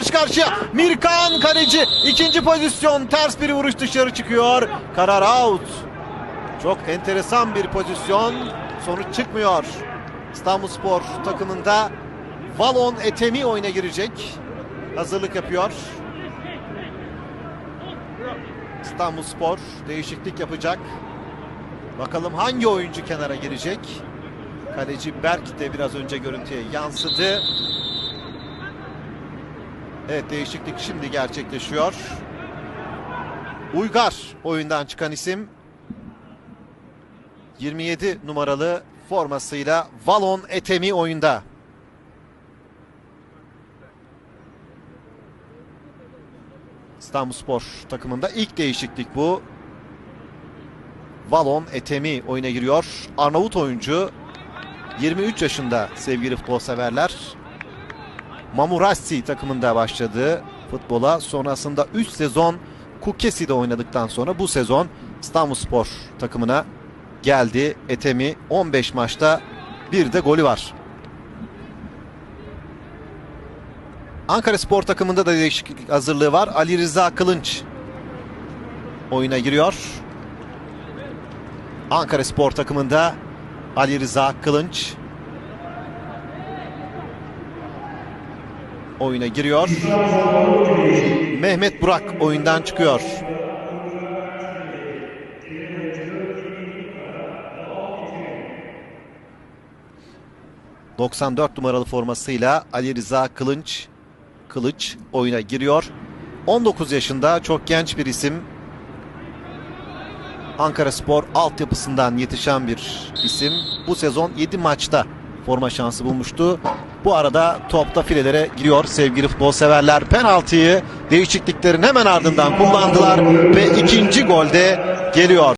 karşı karşıya. Mirkan kaleci. ikinci pozisyon. Ters bir vuruş dışarı çıkıyor. Karar out. Çok enteresan bir pozisyon. Sonuç çıkmıyor. İstanbulspor takımında Valon Etemi oyuna girecek. Hazırlık yapıyor. İstanbulspor değişiklik yapacak. Bakalım hangi oyuncu kenara girecek? Kaleci Berk de biraz önce görüntüye yansıdı. Evet değişiklik şimdi gerçekleşiyor. Uygar oyundan çıkan isim. 27 numaralı formasıyla Valon Etemi oyunda. İstanbulspor takımında ilk değişiklik bu. Valon Etemi oyuna giriyor. Arnavut oyuncu 23 yaşında sevgili futbol severler. Mamurassi takımında başladı futbola. Sonrasında 3 sezon Kukesi'de oynadıktan sonra bu sezon İstanbulspor takımına geldi. Etemi 15 maçta bir de golü var. Ankara Spor takımında da değişiklik hazırlığı var. Ali Rıza Kılınç oyuna giriyor. Ankara Spor takımında Ali Rıza Kılınç oyuna giriyor. Mehmet Burak oyundan çıkıyor. ...94 numaralı formasıyla Ali Rıza Kılınç... ...Kılıç oyuna giriyor. 19 yaşında çok genç bir isim. Ankara Spor altyapısından yetişen bir isim. Bu sezon 7 maçta forma şansı bulmuştu. Bu arada topta filelere giriyor sevgili futbol severler. Penaltıyı değişikliklerin hemen ardından kullandılar ve ikinci golde geliyor.